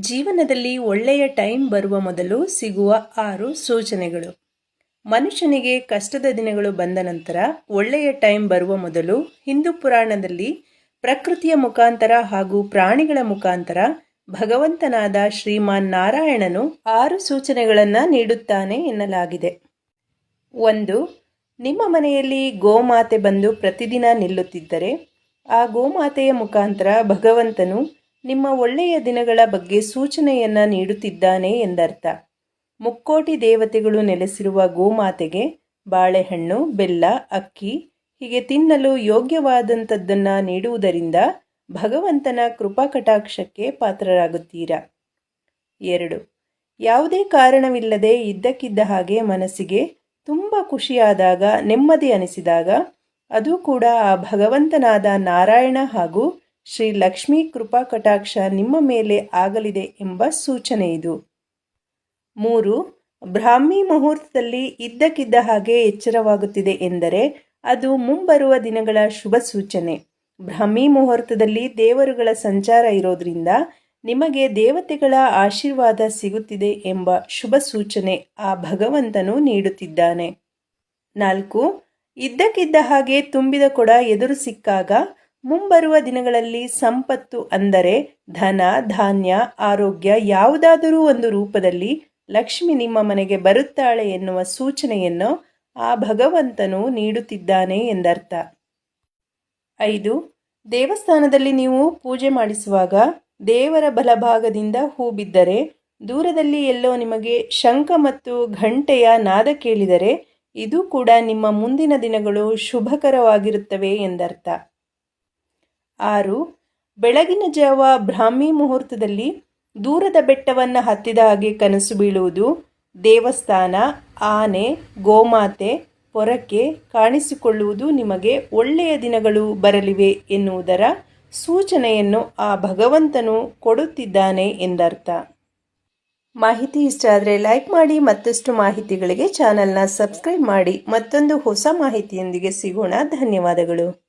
ಜೀವನದಲ್ಲಿ ಒಳ್ಳೆಯ ಟೈಮ್ ಬರುವ ಮೊದಲು ಸಿಗುವ ಆರು ಸೂಚನೆಗಳು. ಮನುಷ್ಯನಿಗೆ ಕಷ್ಟದ ದಿನಗಳು ಬಂದ ನಂತರ ಒಳ್ಳೆಯ ಟೈಮ್ ಬರುವ ಮೊದಲು ಹಿಂದೂ ಪುರಾಣದಲ್ಲಿ ಪ್ರಕೃತಿಯ ಮುಖಾಂತರ ಹಾಗೂ ಪ್ರಾಣಿಗಳ ಮುಖಾಂತರ ಭಗವಂತನಾದ ಶ್ರೀಮಾನ್ ನಾರಾಯಣನು ಆರು ಸೂಚನೆಗಳನ್ನು ನೀಡುತ್ತಾನೆ ಎನ್ನಲಾಗಿದೆ. ಒಂದು, ನಿಮ್ಮ ಮನೆಯಲ್ಲಿ ಗೋಮಾತೆ ಬಂದು ಪ್ರತಿದಿನ ನಿಲ್ಲುತ್ತಿದ್ದರೆ, ಆ ಗೋಮಾತೆಯ ಮುಖಾಂತರ ಭಗವಂತನು ನಿಮ್ಮ ಒಳ್ಳೆಯ ದಿನಗಳ ಬಗ್ಗೆ ಸೂಚನೆಯನ್ನ ನೀಡುತ್ತಿದ್ದಾನೆ ಎಂದರ್ಥ. ಮುಕ್ಕೋಟಿ ದೇವತೆಗಳು ನೆಲೆಸಿರುವ ಗೋಮಾತೆಗೆ ಬಾಳೆಹಣ್ಣು, ಬೆಲ್ಲ, ಅಕ್ಕಿ ಹೀಗೆ ತಿನ್ನಲು ಯೋಗ್ಯವಾದಂಥದ್ದನ್ನು ನೀಡುವುದರಿಂದ ಭಗವಂತನ ಕೃಪಾ ಕಟಾಕ್ಷಕ್ಕೆ ಪಾತ್ರರಾಗುತ್ತೀರಾ? ಎರಡು. ಯಾವುದೇ ಕಾರಣವಿಲ್ಲದೆ ಇದ್ದಕ್ಕಿದ್ದ ಹಾಗೆ ಮನಸ್ಸಿಗೆ ತುಂಬ ಖುಷಿಯಾದಾಗ, ನೆಮ್ಮದಿ ಅನಿಸಿದಾಗ, ಅದು ಕೂಡ ಆ ಭಗವಂತನಾದ ನಾರಾಯಣ ಹಾಗೂ ಶ್ರೀ ಲಕ್ಷ್ಮೀ ಕೃಪಾ ಕಟಾಕ್ಷ ನಿಮ್ಮ ಮೇಲೆ ಆಗಲಿದೆ ಎಂಬ ಸೂಚನೆ ಇದು. ಮೂರು, ಬ್ರಾಹ್ಮಿ ಮುಹೂರ್ತದಲ್ಲಿ ಇದ್ದಕ್ಕಿದ್ದ ಹಾಗೆ ಎಚ್ಚರವಾಗುತ್ತಿದೆ ಎಂದರೆ ಅದು ಮುಂಬರುವ ದಿನಗಳ ಶುಭ ಸೂಚನೆ. ಬ್ರಾಹ್ಮಿ ಮುಹೂರ್ತದಲ್ಲಿ ದೇವರುಗಳ ಸಂಚಾರ ಇರೋದ್ರಿಂದ ನಿಮಗೆ ದೇವತೆಗಳ ಆಶೀರ್ವಾದ ಸಿಗುತ್ತಿದೆ ಎಂಬ ಶುಭ ಸೂಚನೆ ಆ ಭಗವಂತನು ನೀಡುತ್ತಿದ್ದಾನೆ. ನಾಲ್ಕು, ಇದ್ದಕ್ಕಿದ್ದ ಹಾಗೆ ತುಂಬಿದ ಕೊಡ ಎದುರು ಸಿಕ್ಕಾಗ ಮುಂಬರುವ ದಿನಗಳಲ್ಲಿ ಸಂಪತ್ತು ಅಂದರೆ ಧನ, ಧಾನ್ಯ, ಆರೋಗ್ಯ ಯಾವುದಾದರೂ ಒಂದು ರೂಪದಲ್ಲಿ ಲಕ್ಷ್ಮಿ ನಿಮ್ಮ ಮನೆಗೆ ಬರುತ್ತಾಳೆ ಎನ್ನುವ ಸೂಚನೆಯನ್ನು ಆ ಭಗವಂತನು ನೀಡುತ್ತಿದ್ದಾನೆ ಎಂದರ್ಥ. ಐದು, ದೇವಸ್ಥಾನದಲ್ಲಿ ನೀವು ಪೂಜೆ ಮಾಡಿಸುವಾಗ ದೇವರ ಬಲಭಾಗದಿಂದ ಹೂ ಬಿದ್ದರೆ, ದೂರದಲ್ಲಿ ಎಲ್ಲೋ ನಿಮಗೆ ಶಂಖ ಮತ್ತು ಘಂಟೆಯ ನಾದ ಕೇಳಿದರೆ, ಇದು ಕೂಡ ನಿಮ್ಮ ಮುಂದಿನ ದಿನಗಳು ಶುಭಕರವಾಗಿರುತ್ತವೆ ಎಂದರ್ಥ. ಆರು, ಬೆಳಗಿನ ಜಾವ ಬ್ರಾಹ್ಮಿ ಮುಹೂರ್ತದಲ್ಲಿ ದೂರದ ಬೆಟ್ಟವನ್ನು ಹತ್ತಿದ ಹಾಗೆ ಕನಸು ಬೀಳುವುದು, ದೇವಸ್ಥಾನ, ಆನೆ, ಗೋಮಾತೆ, ಪೊರಕೆ ಕಾಣಿಸಿಕೊಳ್ಳುವುದು ನಿಮಗೆ ಒಳ್ಳೆಯ ದಿನಗಳು ಬರಲಿವೆ ಎನ್ನುವುದರ ಸೂಚನೆಯನ್ನು ಆ ಭಗವಂತನು ಕೊಡುತ್ತಿದ್ದಾನೆ ಎಂದರ್ಥ. ಮಾಹಿತಿ ಇಷ್ಟ ಆದರೆ ಲೈಕ್ ಮಾಡಿ ಮತ್ತಷ್ಟು ಮಾಹಿತಿಗಳಿಗೆ ಚಾನಲ್ನ ಸಬ್ಸ್ಕ್ರೈಬ್ ಮಾಡಿ ಮತ್ತೊಂದು ಹೊಸ ಮಾಹಿತಿಯೊಂದಿಗೆ ಸಿಗೋಣ. ಧನ್ಯವಾದಗಳು.